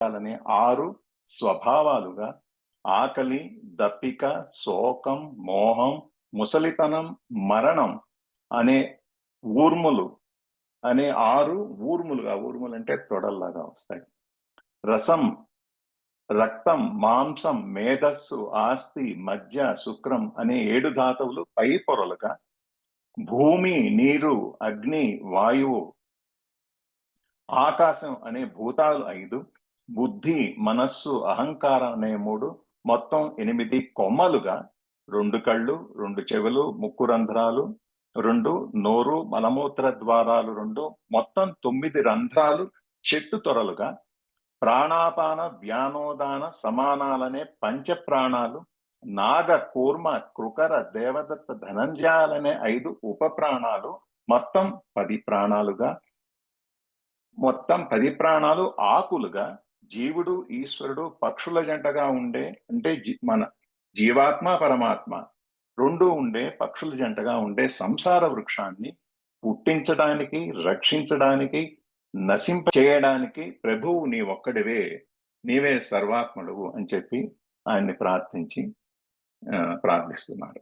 విషయాలని ఆరు స్వభావాలుగా ఆకలి దప్పిక శోకం మోహం ముసలితనం మరణం అనే ఊర్ములు అనే ఆరు ఊర్ములుగా ఊర్ములు అంటే తొడల్లాగా వస్తాయి. రసం రక్తం మాంసం మేధస్సు ఆస్తి మధ్య శుక్రం అనే ఏడు ధాతువులు పై పొరలుగా భూమి నీరు అగ్ని వాయువు ఆకాశం అనే భూతాలు ఐదు బుద్ధి మనస్సు అహంకారం అనే మూడు మొత్తం ఎనిమిది కొమ్మలుగా రెండు కళ్ళు రెండు చెవులు ముక్కు రంధ్రాలు రెండు నోరు మలమూత్ర ద్వారాలు రెండు మొత్తం తొమ్మిది రంధ్రాలు చెట్టు తొరలుగా ప్రాణాపాన వ్యానోదాన సమానాలనే పంచ ప్రాణాలు నాగ కూర్మ కృకర దేవదత్త ధనంజయాలనే ఐదు ఉప ప్రాణాలు మొత్తం పది ప్రాణాలుగా మొత్తం పది ప్రాణాలు ఆకులుగా జీవుడు ఈశ్వరుడు పక్షుల జంటగా ఉండే అంటే మన జీవాత్మ పరమాత్మ రెండు ఉండే పక్షుల జంటగా ఉండే సంసార వృక్షాన్ని పుట్టించడానికి రక్షించడానికి నశింప చేయడానికి ప్రభువు నీ ఒక్కడివే నీవే సర్వాత్ముడువు అని చెప్పి ఆయన్ని ప్రార్థించి ప్రార్థిస్తున్నారు.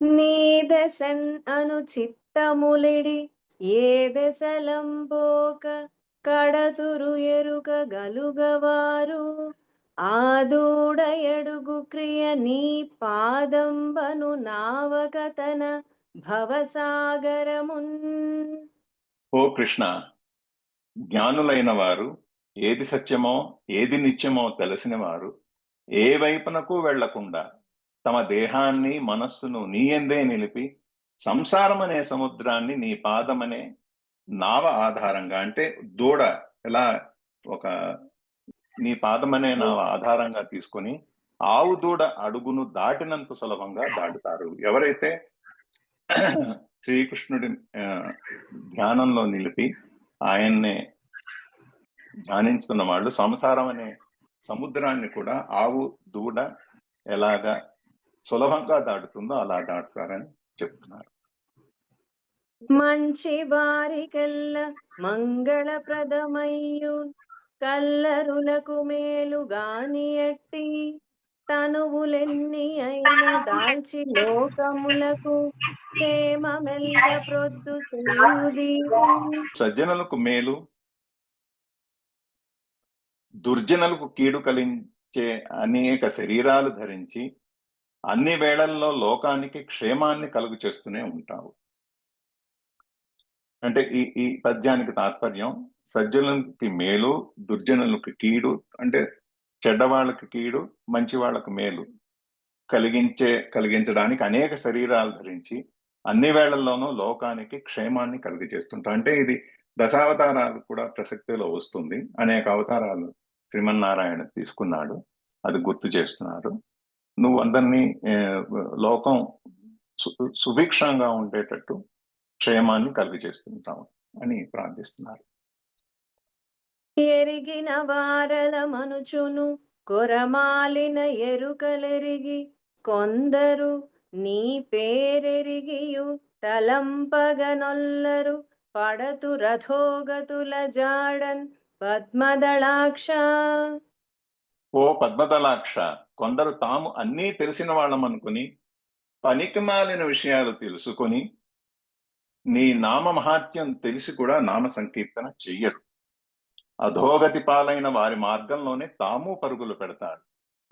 నీ దశన్ అనుచిత్తములిడి ఏ దశలంబోక కడతురు ఎరుక గలుగవారు. ఆదూడ ఎడుగు క్రియ నీ పాదంబను నావకతన భవసాగరమున్. ఓ కృష్ణ జ్ఞానులైన వారు ఏది సత్యమో ఏది నిత్యమో తెలిసిన వారు ఏ వైపునకు వెళ్ళకుండా తమ దేహాన్ని మనస్సును నీ ఎందే నిలిపి సంసారమనే సముద్రాన్ని నీ పాదమనే నావ ఆధారంగా అంటే దూడ ఎలా ఒక నీ పాదమనే నావ ఆధారంగా తీసుకొని ఆవు దూడ అడుగును దాటినంత సులభంగా దాటుతారు. ఎవరైతే శ్రీకృష్ణుడి ధ్యానంలో నిలిపి ఆయన్నే ధ్యానించుతున్న వాళ్ళు సంసారం అనే సముద్రాన్ని కూడా ఆవు దూడ ఎలాగా సులభంగా దాటుతుందో అలా దాటుతారని చెప్తున్నారు. మంచి వారికెల్ల మంగళప్రదమయ్యు. కల్లరులకు మేలు గాని ఎట్టి తనువులెన్ని అయిన దాల్చి లోకములకు క్షేమమెల్ల ప్రొద్దు సజ్జనులకు మేలు దుర్జనులకు కీడు కలించే అనేక శరీరాలు ధరించి అన్ని వేళల్లో లోకానికి క్షేమాన్ని కలుగు చేస్తూనే ఉంటావు. అంటే ఈ ఈ పద్యానికి తాత్పర్యం సజ్జనులకి మేలు దుర్జనులకు కీడు అంటే చెడ్డవాళ్ళకి కీడు మంచి వాళ్ళకి మేలు కలిగించే కలిగించడానికి అనేక శరీరాలు ధరించి అన్ని వేళల్లోనూ లోకానికి క్షేమాన్ని కలిగి చేస్తుంటాం అంటే ఇది దశావతారాలు కూడా ప్రసక్తిలో వస్తుంది. అనేక అవతారాలు శ్రీమన్నారాయణ తీసుకున్నాడు. అది గుర్తు చేస్తున్నారు. నువ్వు అందరినీ లోకం సుభిక్షంగా ఉండేటట్టు క్షేమాన్ని కలిగి చేస్తుంటావు అని ప్రార్థిస్తున్నారు. ఎరిగిన వారల మనుచును కొరమాలిన ఎరుకలెరిగి కొందరు నీ పేరెరిగియు తలంపగనొల్లరు పడతు రథోగతుల జాడన్ పద్మదళాక్ష. ఓ పద్మదళాక్ష కొందరు తాము అన్నీ తెలిసిన వాళ్ళం అనుకుని పనికిమాలిన విషయాలు తెలుసుకొని నీ నామ మహాత్యం తెలిసి కూడా నామ సంకీర్తన చెయ్యరు. అధోగతి పాలైన వారి మార్గంలోనే తాము పరుగులు పెడతాడు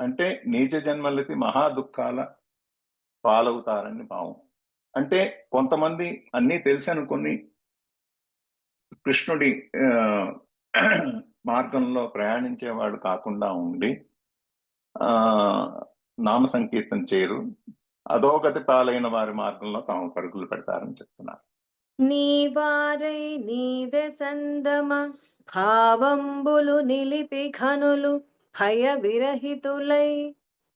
అంటే నీచ జన్మలకి మహా దుఃఖాల పాలవుతారని భావం. అంటే కొంతమంది అన్నీ తెలిసి అనుకుని కృష్ణుడి మార్గంలో ప్రయాణించేవాడు కాకుండా ఉండి నామ సంకీర్తన చేయరు. అధోగతి పాలైన వారి మార్గంలో తాము పరుగులు పెడతారని చెప్తున్నారు. నీ వారై నీద సందమ భావంబులు నిలిపి ఘనులు భయ విరహితులై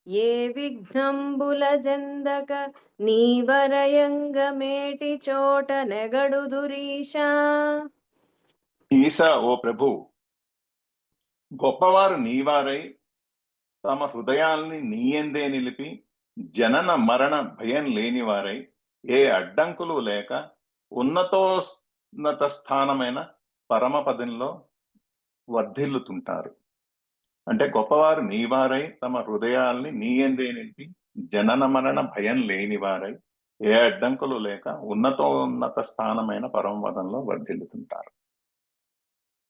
ఏ విఘ్నంబుల జందక నీవరయంగ మేటి చోట నెగడు దురీషా ఈశా ఓ ప్రభు గొప్పవారు నీవారై తమ హృదయాల్ని నీయందే నిలిపి జనన మరణ భయం లేనివారై ఏ అడ్డంకులు లేక ఉన్నతోన్నత స్థానమైన పరమపదంలో వర్ధిల్లుతుంటారు. అంటే గొప్పవారు నీవారై తమ హృదయాల్ని నీయందే నింపి జనన మరణ భయం లేని వారై ఏ అడ్డంకులు లేక ఉన్నతోన్నత స్థానమైన పరమపదంలో వర్ధిల్లుతుంటారు.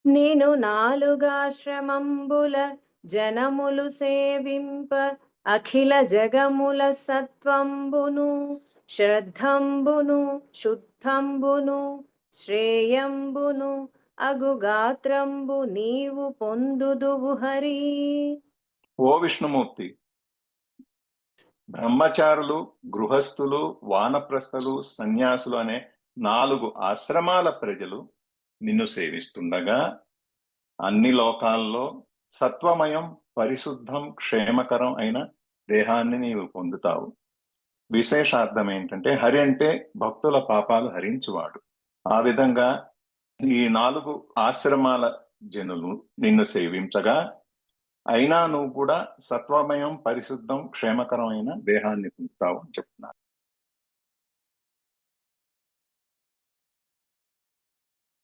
నేను నాలుగాశ్రమంబుల జనములు సేవింప అఖిల జగముల సత్వంబును శ్రద్ధంబును శుద్ధంబును శ్రేయంబును అగు గాత్రంబు నీవు పొందుదువు హరి ఓ విష్ణుమూర్తి బ్రహ్మచారులు గృహస్థులు వానప్రస్థులు సన్యాసులు అనే నాలుగు ఆశ్రమాల ప్రజలు నిన్ను సేవిస్తుండగా అన్ని లోకాల్లో సత్వమయం పరిశుద్ధం క్షేమకరం అయిన దేహాన్ని నీవు పొందుతావు. విశేషార్థం ఏంటంటే హరి అంటే భక్తుల పాపాలు హరించువాడు. ఆ విధంగా ఈ నాలుగు ఆశ్రమాల జనులు నిన్ను సేవించగా అయినా నువ్వు కూడా సత్వమయం పరిశుద్ధం క్షేమకరమైన దేహాన్ని పొందుతావు అని చెప్తున్నారు.